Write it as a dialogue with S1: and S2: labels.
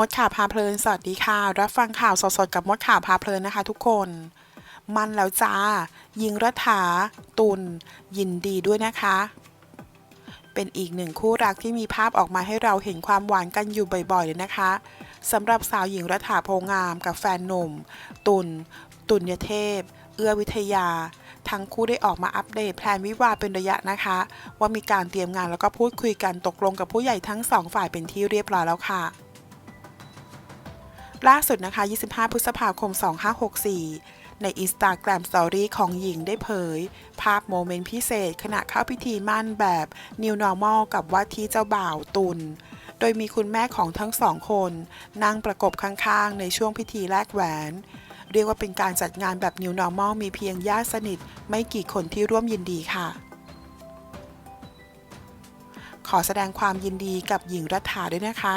S1: มดข่าวพาเพลิน สวัสดีค่ะ รับฟังข่าวสดๆกับมดข่าวพาเพลินนะคะทุกคน มันแล้วจ้า ยิงรัฐา ตุลยินดีด้วยนะคะ เป็นอีกหนึ่งคู่รักที่มีภาพออกมาให้เราเห็นความหวานกันอยู่บ่อยๆเลยนะคะสำหรับสาวหญิงรัฐาโพงามกับแฟนหนุ่ม ตุลตุลยเทพ เอื้อวิทยา ทั้งคู่ได้ออกมาอัปเดตแพลนวิวาเป็นระยะนะคะ ว่ามีการเตรียมงานแล้วก็พูดคุยกันตกลงกับผู้ใหญ่ทั้งสองฝ่ายเป็นที่เรียบร้อยแล้วค่ะ ล่าสุดนะคะ 25 พฤษภาคม 2564 ใน Instagram Story ของหญิงได้เผย ภาพโมเมนต์พิเศษ ขณะเข้าพิธีมั่นแบบ New Normal กับว่าที่เจ้าบ่าวตุลโดยมีคุณแม่ของทั้งสองคน นั่งประกบข้างๆ ในช่วงพิธีแลกแหวน เรียกว่าเป็นการจัดงานแบบ New Normal มีเพียงญาติสนิท ไม่กี่คนที่ร่วมยินดีค่ะขอแสดงความยินดีกับหญิงรัฐาด้วยนะคะ